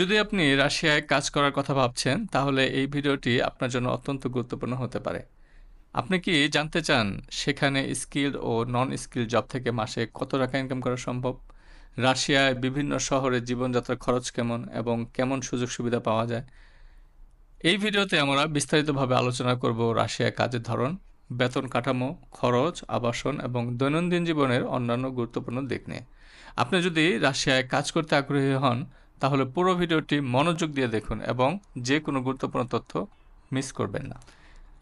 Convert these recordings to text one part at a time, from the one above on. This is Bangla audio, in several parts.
যদি আপনি রাশিয়ায় কাজ করার কথা ভাবছেন, তাহলে এই ভিডিওটি আপনার জন্য অত্যন্ত গুরুত্বপূর্ণ হতে পারে। আপনি কি জানতে চান সেখানে স্কিল ও নন স্কিল জব থেকে মাসে কত টাকা ইনকাম করা সম্ভব? রাশিয়ায় বিভিন্ন শহরে জীবনযাত্রার খরচ কেমন এবং কেমন সুযোগ সুবিধা পাওয়া যায়? এই ভিডিওতে আমরা বিস্তারিতভাবে আলোচনা করব রাশিয়ায় কাজের ধরন, বেতন কাঠামো, খরচ, আবাসন এবং দৈনন্দিন জীবনের অন্যান্য গুরুত্বপূর্ণ দিক নিয়ে। আপনি যদি রাশিয়ায় কাজ করতে আগ্রহী হন তাহলে পুরো ভিডিওটি মনোযোগ দিয়ে দেখুন এবং যে কোনো গুরুত্বপূর্ণ তথ্য মিস করবেন না।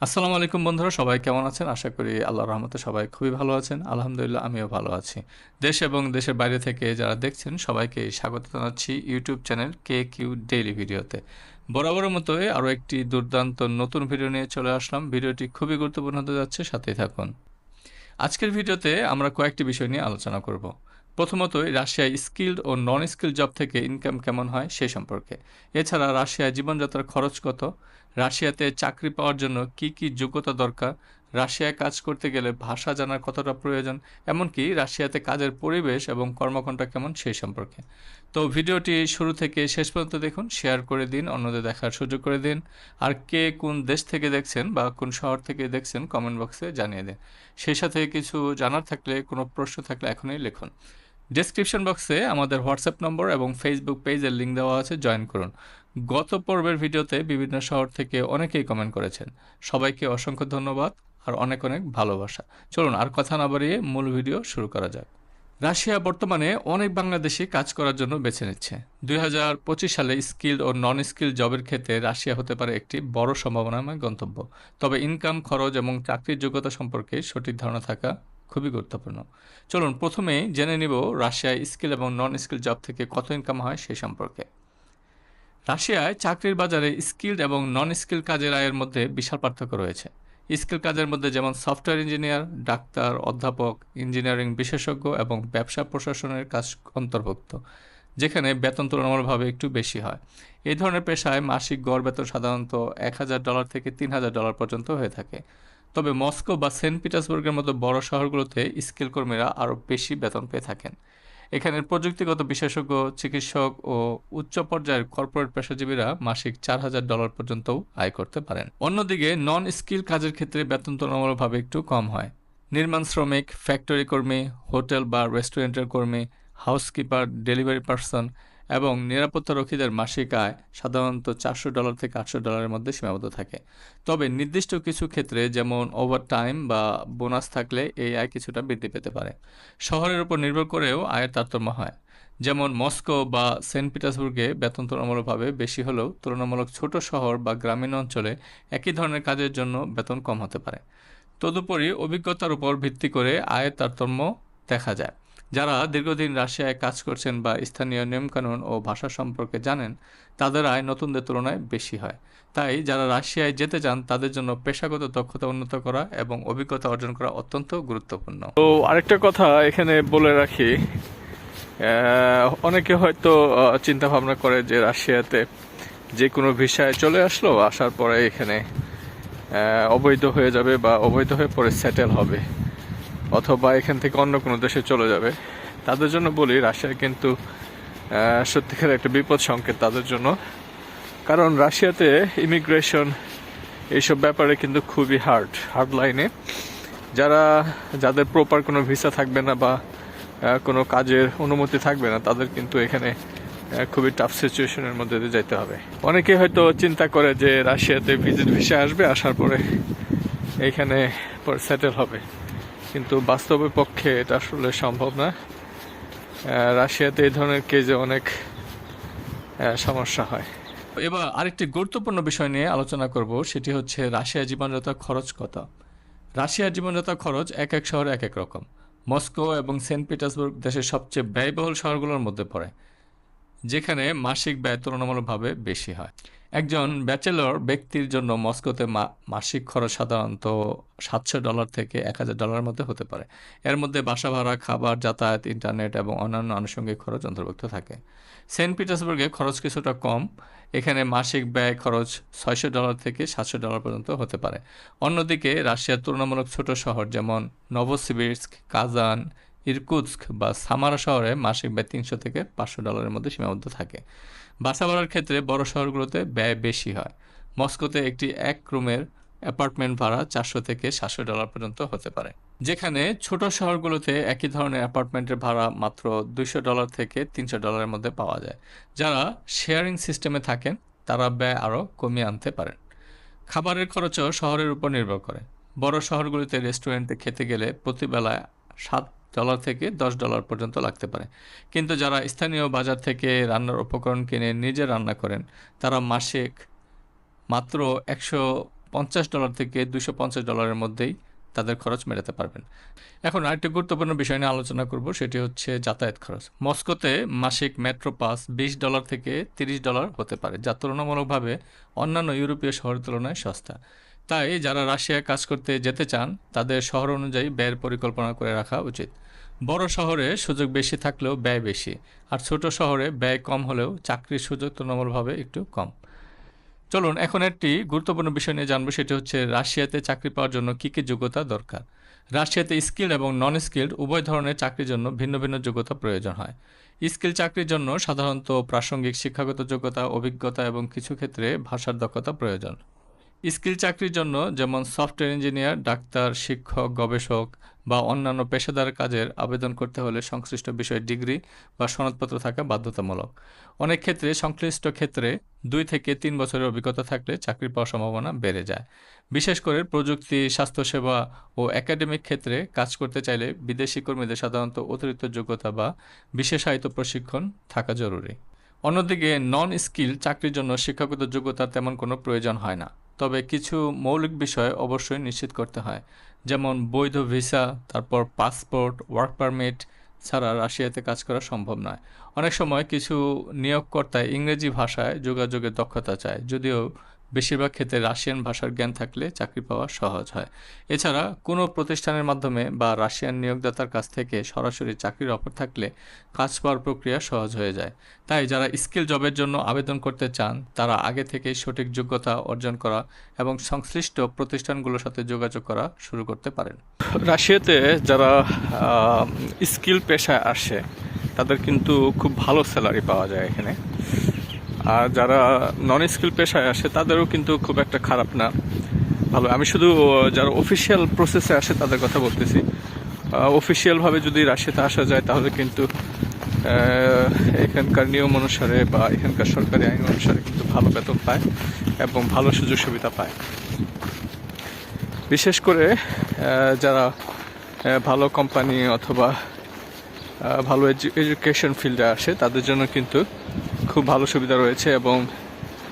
আসসালামু আলাইকুম বন্ধুরা, সবাই কেমন আছেন? আশা করি আল্লাহর রহমতে সবাই খুবই ভালো আছেন। আলহামদুলিল্লাহ, আমিও ভালো আছি। দেশ এবং দেশের বাইরে থেকে যারা দেখছেন, সবাইকে স্বাগত জানাচ্ছি YouTube channel K Q daily ভিডিওতে। বরাবরের মতোই আরও একটি দুর্দান্ত নতুন ভিডিও নিয়ে চলে আসলাম। ভিডিওটি খুবই গুরুত্বপূর্ণ হতে যাচ্ছে, সাথেই থাকুন। আজকের ভিডিওতে আমরা কয়েকটি বিষয় নিয়ে আলোচনা করব। প্রথমতই, রাশিয়ায় স্কিল্ড ও নন স্কিল জব থেকে ইনকাম কেমন হয় সে সম্পর্কে। এছাড়া, রাশিয়ায় জীবনযাত্রার খরচ কত? রাশিয়াতে চাকরি পাওয়ার জন্য কি কি যোগ্যতা দরকার? রাশিয়ায় কাজ করতে গেলে ভাষা জানার কতটা প্রয়োজন? এমনকি রাশিয়াতে কাজের পরিবেশ এবং কর্মঘণ্টা কেমন সেই সম্পর্কে। তো ভিডিওটি শুরু থেকে শেষ পর্যন্ত দেখুন, শেয়ার করে দিন, অন্যদের দেখার সুযোগ করে দিন। আর কে কোন দেশ থেকে দেখছেন বা কোন শহর থেকে দেখছেন কমেন্ট বক্সে জানিয়ে দিন। সেই সাথে কিছু জানার থাকলে, কোনো প্রশ্ন থাকলে এখনই লিখুন। ডেসক্রিপশন বক্সে আমাদের হোয়াটসঅ্যাপ নম্বর এবং ফেসবুক পেজের লিঙ্ক দেওয়া আছে জয়েন করুন। গত পর্বের ভিডিওতে বিভিন্ন শহর থেকে অনেকেই কমেন্ট করেছেন। সবাইকে অসংখ্য ধন্যবাদ আর অনেক অনেক ভালোবাসা। চলুন আর কথা না বাড়িয়ে মূল ভিডিও শুরু করা যাক। রাশিয়া বর্তমানে অনেক বাংলাদেশি কাজ করার জন্য বেছে নিচ্ছে। দুই হাজার পঁচিশ সালে স্কিল ও নন স্কিল জবের ক্ষেত্রে রাশিয়া হতে পারে একটি বড় সম্ভাবনাময় গন্তব্য। তবে ইনকাম খরচ এবং চাকরির যোগ্যতা সম্পর্কে সঠিক ধারণা থাকা খুবই গুরুত্বপূর্ণ। চলুন প্রথমেই জেনে নিব রাশিয়ায় স্কিল এবং নন স্কিল জব থেকে কত ইনকাম হয় সে সম্পর্কে। রাশিয়ায় চাকরির বাজারে স্কিল্ড এবং নন স্কিল কাজের আয়ের মধ্যে বিশাল পার্থক্য রয়েছে। স্কিল কাজের মধ্যে যেমন সফটওয়্যার ইঞ্জিনিয়ার ডাক্তার, অধ্যাপক ইঞ্জিনিয়ারিং বিশেষজ্ঞ এবং ব্যবসা প্রশাসনের কাজ অন্তর্ভুক্ত, যেখানে বেতন তুলনামূলকভাবে একটু বেশি হয়। এই ধরনের পেশায় মাসিক গড় বেতন সাধারণত এক হাজার ডলার থেকে তিন হাজার ডলার পর্যন্ত হয়ে থাকে। তবে মস্কো বা সেন্ট পিটার্সবার্গের মতো বড় শহরগুলোতে স্কিল কর্মীরা আরও বেশি বেতন পেয়ে থাকেন। এখানের প্রযুক্তিগত বিশেষজ্ঞ, চিকিৎসক ও উচ্চ পর্যায়ের কর্পোরেট পেশাজীবীরা মাসিক চার হাজার ডলার পর্যন্তও আয় করতে পারেন। অন্যদিকে নন স্কিল কাজের ক্ষেত্রে বেতন তুলনামূলকভাবে একটু কম হয়। নির্মাণ শ্রমিক ফ্যাক্টরি কর্মী, হোটেল বা রেস্টুরেন্টের কর্মী হাউসকিপার ডেলিভারি পার্সন এবং নিরাপত্তারক্ষীদের মাসিক আয় সাধারণত চারশো ডলার থেকে আটশো ডলারের মধ্যে সীমাবদ্ধ থাকে। তবে নির্দিষ্ট কিছু ক্ষেত্রে যেমন ওভার টাইম বা বোনাস থাকলে এই আয় কিছুটা বৃদ্ধি পেতে পারে। শহরের উপর নির্ভর করেও আয়ের তারতম্য হয়। যেমন মস্কো বা সেন্ট পিটার্সবুর্গে বেতন তুলনামূলকভাবে বেশি হলেও তুলনামূলক ছোট শহর বা গ্রামীণ অঞ্চলে একই ধরনের কাজের জন্য বেতন কম হতে পারে। তদুপরি অভিজ্ঞতার উপর ভিত্তি করে আয়ের তারতম্য দেখা যায়। যারা দীর্ঘদিন রাশিয়ায় কাজ করছেন বা স্থানীয় নিয়মকানুন ও ভাষা সম্পর্কে জানেন, তাদের আয় নতুনদের তুলনায় বেশি হয়। তাই যারা রাশিয়ায় যেতে চান, তাদের জন্য পেশাগত দক্ষতা উন্নত করা এবং অভিজ্ঞতা অর্জন করা অত্যন্ত গুরুত্বপূর্ণ। তো আরেকটা কথা এখানে বলে রাখি অনেকে হয়তো চিন্তা ভাবনা করে যে রাশিয়াতে যে কোনো ভিসায় চলে আসলো, আসার পরে এখানে অবৈধ হয়ে যাবে বা অবৈধ হয়ে পরে সেটেল হবে। অথবা এখান থেকে অন্য কোনো দেশে চলে যাবে। তাদের জন্য বলি, রাশিয়া কিন্তু সত্যিকার একটা বিপদ সংকেত তাদের জন্য। কারণ রাশিয়াতে ইমিগ্রেশন এইসব ব্যাপারে কিন্তু খুবই হার্ড হার্ড লাইনে যারা, যাদের প্রপার কোনো ভিসা থাকবে না বা কোনো কাজের অনুমতি থাকবে না, তাদের কিন্তু এখানে খুবই টাফ সিচুয়েশনের মধ্যে দিয়ে যেতে হবে। অনেকে হয়তো চিন্তা করে যে রাশিয়াতে ভিজিট ভিসা আসবে, আসার পরে এইখানে সেটেল হবে। কিন্তু বাস্তবের পক্ষে এটা আসলে সম্ভব না। রাশিয়াতে এই ধরনের কেজে অনেক সমস্যা হয়। এবার আরেকটি গুরুত্বপূর্ণ বিষয় নিয়ে আলোচনা করব, সেটি হচ্ছে রাশিয়া জীবনযাত্রার খরচ কত? রাশিয়ার জীবনযাত্রার খরচ এক এক শহরে এক এক রকম। মস্কো এবং সেন্ট পিটার্সবুর্গ দেশের সবচেয়ে ব্যয়বহুল শহরগুলোর মধ্যে পড়ে, যেখানে মাসিক ব্যয় তুলনামূলকভাবে বেশি হয়। একজন ব্যাচেলর ব্যক্তির জন্য মস্কোতে মাসিক খরচ সাধারণত সাতশো ডলার থেকে এক হাজার ডলারের মধ্যে হতে পারে। এর মধ্যে বাসা ভাড়া, খাবার, যাতায়াত, ইন্টারনেট এবং অন্যান্য আনুষঙ্গিক খরচ অন্তর্ভুক্ত থাকে। সেন্ট পিটার্সবার্গে খরচ কিছুটা কম। এখানে মাসিক ব্যয় খরচ ছয়শো ডলার থেকে সাতশো ডলার পর্যন্ত হতে পারে। অন্যদিকে রাশিয়ার তুলনামূলক ছোট শহর যেমন নভোসিবির্স্ক, কাজান ইরকুৎস্ক বা সামারা শহরে মাসিক ব্যয় তিনশো থেকে পাঁচশো ডলারের মধ্যে সীমাবদ্ধ থাকে। বাসা ভাড়ার ক্ষেত্রে বড় শহরগুলোতে ব্যয় বেশি হয়। মস্কোতে একটি এক রুমের অ্যাপার্টমেন্ট ভাড়া চারশো থেকে সাতশো ডলার পর্যন্ত হতে পারে। যেখানে ছোট শহরগুলোতে একই ধরনের অ্যাপার্টমেন্টের ভাড়া মাত্র দুইশো ডলার থেকে তিনশো ডলারের মধ্যে পাওয়া যায়। যারা শেয়ারিং সিস্টেমে থাকেন, তারা ব্যয় আরও কমিয়ে আনতে পারেন। খাবারের খরচও শহরের উপর নির্ভর করে। বড় শহরগুলিতে রেস্টুরেন্টে খেতে গেলে প্রতিবেলায় সাত ডলার থেকে দশ ডলার পর্যন্ত লাগতে পারে। কিন্তু যারা স্থানীয় বাজার থেকে রান্নার উপকরণ কিনে নিজে রান্না করেন, তারা মাসিক মাত্র একশো পঞ্চাশ ডলার থেকে দুশো পঞ্চাশ ডলারের মধ্যেই তাদের খরচ মেটাতে পারবেন। এখন আরেকটি গুরুত্বপূর্ণ বিষয় নিয়ে আলোচনা করব, সেটি হচ্ছে যাতায়াত খরচ। মস্কোতে মাসিক মেট্রো পাস বিশ ডলার থেকে তিরিশ ডলার হতে পারে, যা তুলনামূলকভাবে অন্যান্য ইউরোপীয় শহরের তুলনায় সস্তা। তাই যারা রাশিয়ায় কাজ করতে যেতে চান, তাদের শহর অনুযায়ী ব্যয়ের পরিকল্পনা করে রাখা উচিত। বড় শহরে সুযোগ বেশি থাকলেও ব্যয় বেশি, আর ছোট শহরে ব্যয় কম হলেও চাকরির সুযোগ তুলনামূলকভাবে একটু কম। চলুন, এখন একটি গুরুত্বপূর্ণ বিষয় নিয়ে জানব, সেটি হচ্ছে রাশিয়াতে চাকরি পাওয়ার জন্য কী কী যোগ্যতা দরকার। রাশিয়াতে স্কিল্ড এবং নন স্কিল্ড উভয় ধরনের চাকরির জন্য ভিন্ন ভিন্ন যোগ্যতা প্রয়োজন হয়। স্কিল চাকরির জন্য সাধারণত প্রাসঙ্গিক শিক্ষাগত যোগ্যতা, অভিজ্ঞতা এবং কিছু ক্ষেত্রে ভাষার দক্ষতা প্রয়োজন। স্কিল চাকরির জন্য যেমন সফটওয়্যার ইঞ্জিনিয়ার, ডাক্তার, শিক্ষক, গবেষক বা অন্যান্য পেশাদার কাজের আবেদন করতে হলে সংশ্লিষ্ট বিষয়ে ডিগ্রি বা সনদপত্র থাকা বাধ্যতামূলক। অনেক ক্ষেত্রে সংশ্লিষ্ট ক্ষেত্রে দুই থেকে তিন বছরের অভিজ্ঞতা থাকলে চাকরি পাওয়ার সম্ভাবনা বেড়ে যায়। বিশেষ করে প্রযুক্তি, স্বাস্থ্যসেবা ও একাডেমিক ক্ষেত্রে কাজ করতে চাইলে বিদেশি কর্মীদের সাধারণত অতিরিক্ত যোগ্যতা বা বিশেষায়িত প্রশিক্ষণ থাকা জরুরি। অন্যদিকে নন স্কিল চাকরির জন্য শিক্ষাগত যোগ্যতা তেমন কোনো প্রয়োজন হয় না। তবে কিছু মৌলিক বিষয় অবশ্যই নিশ্চিত করতে হয়। যেমন বৈধ ভিসা, তারপর পাসপোর্ট ওয়ার্ক পারমিট ছাড়া রাশিয়াতে কাজ করা সম্ভব নয়। অনেক সময় কিছু নিয়োগকর্তা ইংরেজি ভাষায় যোগাযোগের দক্ষতা চায়, যদিও বেশিরভাগ ক্ষেত্রে রাশিয়ান ভাষার জ্ঞান থাকলে চাকরি পাওয়া সহজ হয়। এছাড়া কোনো প্রতিষ্ঠানের মাধ্যমে বা রাশিয়ান নিয়োগদাতার কাছ থেকে সরাসরি চাকরির অফার থাকলে কাজ পাওয়ার প্রক্রিয়া সহজ হয়ে যায়। তাই যারা স্কিল জবের জন্য আবেদন করতে চান, তারা আগে থেকেই সঠিক যোগ্যতা অর্জন করা এবং সংশ্লিষ্ট প্রতিষ্ঠানগুলোর সাথে যোগাযোগ করা শুরু করতে পারেন। রাশিয়াতে যারা স্কিল পেশায় আসে, তাদের কিন্তু খুব ভালো স্যালারি পাওয়া যায় এখানে। আর যারা নন স্কিল পেশায় আসে, তাদেরও কিন্তু খুব একটা খারাপ না। ভালো, আমি শুধু যারা অফিসিয়াল প্রসেসে আসে, তাদের কথা বলতেছি। অফিসিয়ালভাবে যদি রাশিয়াতে আসা যায়, তাহলে কিন্তু এখানকার নিয়ম অনুসারে বা এখানকার সরকারি আইন অনুসারে কিন্তু ভালো বেতন পায় এবং ভালো সুযোগ সুবিধা পায়। বিশেষ করে যারা ভালো কোম্পানি অথবা ভালো এডুকেশন ফিল্ডে আসে, তাদের জন্য কিন্তু খুব ভালো সুবিধা রয়েছে এবং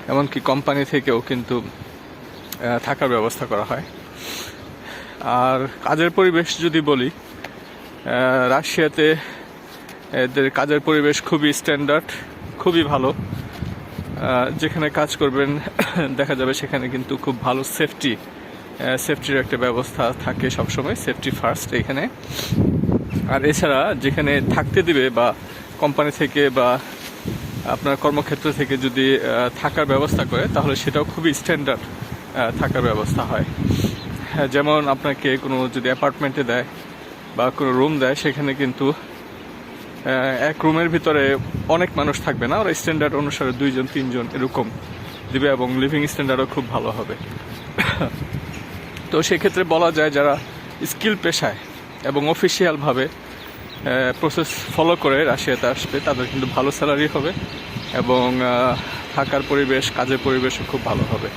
এমনকি কোম্পানি থেকেও কিন্তু থাকার ব্যবস্থা করা হয়। আর কাজের পরিবেশ যদি বলি রাশিয়াতে এদের কাজের পরিবেশ খুবই স্ট্যান্ডার্ড খুবই ভালো। যেখানে কাজ করবেন, দেখা যাবে সেখানে কিন্তু খুব ভালো সেফটি সেফটির একটা ব্যবস্থা থাকে সবসময় সেফটি ফার্স্ট এখানে। আর এছাড়া যেখানে থাকতে দিবে বা কোম্পানি থেকে বা আপনার কর্মক্ষেত্র থেকে যদি থাকার ব্যবস্থা করে তাহলে সেটাও খুবই স্ট্যান্ডার্ড থাকার ব্যবস্থা হয়। হ্যাঁ, যেমন আপনাকে কোনো যদি অ্যাপার্টমেন্টে দেয় বা কোনো রুম দেয় সেখানে কিন্তু এক রুমের ভিতরে অনেক মানুষ থাকবে না। ওরা স্ট্যান্ডার্ড অনুসারে দুইজন তিনজন এরকম দিবে এবং লিভিং স্ট্যান্ডার্ডও খুব ভালো হবে। তো সেক্ষেত্রে বলা যায় যারা স্কিল পেশায় এবং অফিসিয়ালভাবে প্রসেস ফলো করে রাশিয়াতে আসবে, তাদের কিন্তু ভালো স্যালারি হবে এবং থাকার পরিবেশ, কাজের পরিবেশও খুব ভালো হবে।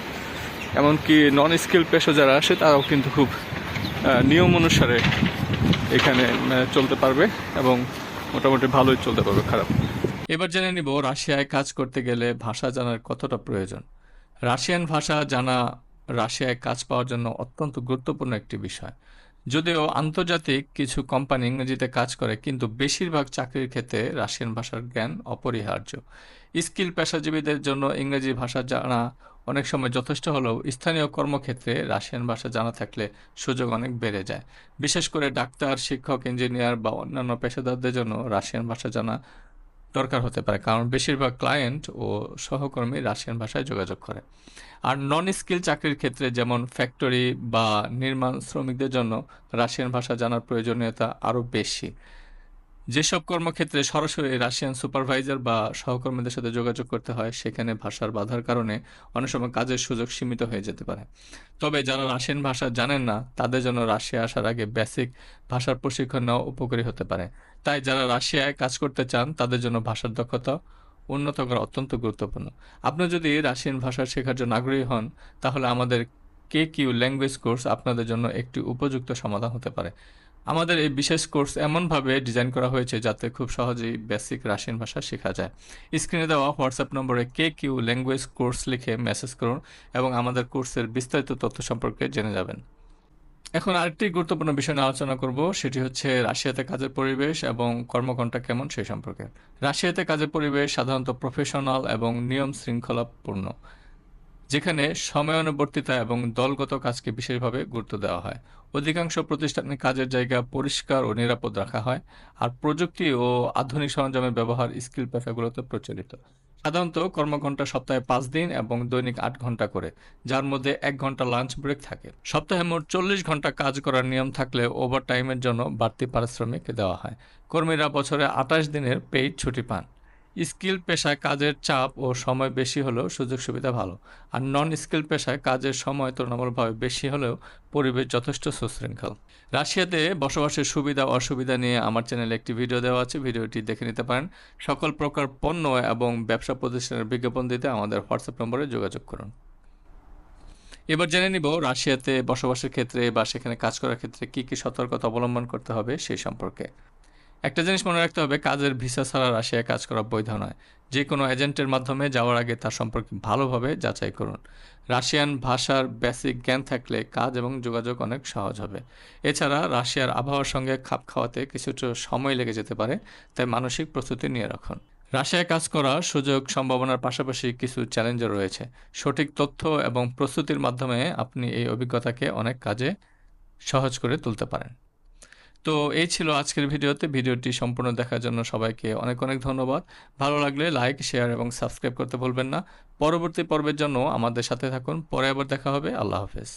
এমনকি নন স্কিল পেশা যারা আসে, তারাও কিন্তু খুব নিয়ম অনুসারে এখানে চলতে পারবে এবং মোটামুটি ভালোই চলতে পারবে, খারাপ। এবার জেনে নিব রাশিয়ায় কাজ করতে গেলে ভাষা জানার কতটা প্রয়োজন। রাশিয়ান ভাষা জানা, রাশিয়ায় কাজ পাওয়ার জন্য অত্যন্ত গুরুত্বপূর্ণ একটি বিষয়। যদিও আন্তর্জাতিক কিছু কোম্পানি ইংরেজিতে কাজ করে, কিন্তু বেশিরভাগ চাকরির ক্ষেত্রে রাশিয়ান ভাষার জ্ঞান অপরিহার্য। স্কিল পেশাজীবীদের জন্য ইংরেজি ভাষা জানা অনেক সময় যথেষ্ট হলেও স্থানীয় কর্মক্ষেত্রে রাশিয়ান ভাষা জানা থাকলে সুযোগ অনেক বেড়ে যায়। বিশেষ করে ডাক্তার, শিক্ষক, ইঞ্জিনিয়ার বা অন্যান্য পেশাদারদের জন্য রাশিয়ান ভাষা জানা দরকার হতে পারে, কারণ বেশিরভাগ ক্লায়েন্ট ও সহকর্মী রাশিয়ান ভাষায় যোগাযোগ করে। আর নন স্কিল চাকরির ক্ষেত্রে যেমন ফ্যাক্টরি বা নির্মাণ শ্রমিকদের জন্য রাশিয়ান ভাষা জানার প্রয়োজনীয়তা আরও বেশি। যেসব কর্মক্ষেত্রে সরাসরি রাশিয়ান সুপারভাইজার বা সহকর্মীদের সাথে যোগাযোগ করতে হয়, সেখানে ভাষার বাধার কারণে অনেক সময় কাজের সুযোগ সীমিত হয়ে যেতে পারে। তবে যারা রাশিয়ান ভাষা জানেন না, তাদের জন্য রাশিয়া আসার আগে বেসিক ভাষার প্রশিক্ষণ নেওয়া উপকারী হতে পারে। তাই যারা রাশিয়ায় কাজ করতে চান, তাদের জন্য ভাষার দক্ষতা উন্নত করা অত্যন্ত গুরুত্বপূর্ণ। আপনি যদি রাশিয়ান ভাষা শেখার জন্য আগ্রহী হন, তাহলে আমাদের কে কিউ ল্যাঙ্গুয়েজ কোর্স আপনাদের জন্য একটি উপযুক্ত সমাধান হতে পারে। আমাদের এই বিশেষ কোর্স এমনভাবে ডিজাইন করা হয়েছে যাতে খুব সহজেই বেসিক রাশিয়ান ভাষা শেখা যায়। স্ক্রিনে দেওয়া হোয়াটসঅ্যাপ নম্বরে কে কিউ ল্যাঙ্গুয়েজ কোর্স লিখে মেসেজ করুন এবং আমাদের কোর্সের বিস্তারিত তথ্য সম্পর্কে জেনে যাবেন। এখন আরেকটি গুরুত্বপূর্ণ বিষয় নিয়ে আলোচনা করব, সেটি হচ্ছে রাশিয়াতে কাজের পরিবেশ এবং কর্মঘণ্টা কেমন সেই সম্পর্কে। রাশিয়াতে কাজের পরিবেশ সাধারণত প্রফেশনাল এবং নিয়ম শৃঙ্খলাপূর্ণ, যেখানে সময়ানুবর্তিতা এবং দলগত কাজকে বিশেষভাবে গুরুত্ব দেওয়া হয়। অধিকাংশ প্রতিষ্ঠানে কাজের জায়গা পরিষ্কার ও নিরাপদ রাখা হয়, আর প্রযুক্তি ও আধুনিক সরঞ্জামের ব্যবহার স্কিল পেশাগুলোতে প্রচলিত। সাধারণত কর্মঘণ্টা সপ্তাহে পাঁচ দিন এবং দৈনিক আট ঘণ্টা করে, যার মধ্যে এক ঘণ্টা লাঞ্চ ব্রেক থাকে। সপ্তাহে মোট চল্লিশ ঘণ্টা কাজ করার নিয়ম থাকলে ওভার টাইমের জন্য বাড়তি পারিশ্রমিক দেওয়া হয়। কর্মীরা বছরে আঠাশ দিনের পেইড ছুটি পান। স্কিল পেশায় কাজের চাপ ও সময় বেশি হলেও সুযোগ সুবিধা ভালো। আর নন স্কিল পেশায় কাজের সময় তুলনামূলকভাবে বেশি হলেও পরিবেশ যথেষ্ট সুশৃঙ্খল। রাশিয়াতে বসবাসের সুবিধা অসুবিধা নিয়ে আমার চ্যানেলে একটি ভিডিও দেওয়া আছে। ভিডিওটি দেখে নিতে পারেন। সকল প্রকার পণ্য এবং ব্যবসা প্রতিষ্ঠানের বিজ্ঞাপন দিতে আমাদের হোয়াটসঅ্যাপ নম্বরে যোগাযোগ করুন। এবার জেনে নিব রাশিয়াতে বসবাসের ক্ষেত্রে বা সেখানে কাজ করার ক্ষেত্রে কী কী সতর্কতা অবলম্বন করতে হবে সেই সম্পর্কে। একটা জিনিস মনে রাখতে হবে, কাজের ভিসা ছাড়া রাশিয়ায় কাজ করা বৈধ নয়। যে কোনো এজেন্টের মাধ্যমে যাওয়ার আগে তার সম্পর্কে ভালোভাবে যাচাই করুন। রাশিয়ান ভাষার বেসিক জ্ঞান থাকলে কাজ এবং যোগাযোগ অনেক সহজ হবে। এছাড়া রাশিয়ার আবহাওয়ার সঙ্গে খাপ খাওয়াতে কিছুটা সময় লেগে যেতে পারে, তাই মানসিক প্রস্তুতি নিয়ে রাখুন। রাশিয়ায় কাজ করার সুযোগ সম্ভাবনার পাশাপাশি কিছু চ্যালেঞ্জও রয়েছে। সঠিক তথ্য এবং প্রস্তুতির মাধ্যমে আপনি এই অভিজ্ঞতাকে অনেক কাজে সহজ করে তুলতে পারেন। তো এই ছিল আজকের ভিডিওতে। ভিডিওটি সম্পূর্ণ দেখার জন্য সবাইকে অনেক অনেক ধন্যবাদ। ভালো লাগলে লাইক, শেয়ার এবং সাবস্ক্রাইব করতে ভুলবেন না। পরবর্তী পর্বের জন্য আমাদের সাথে থাকুন। পরে আবার দেখা হবে। আল্লাহ হাফেজ।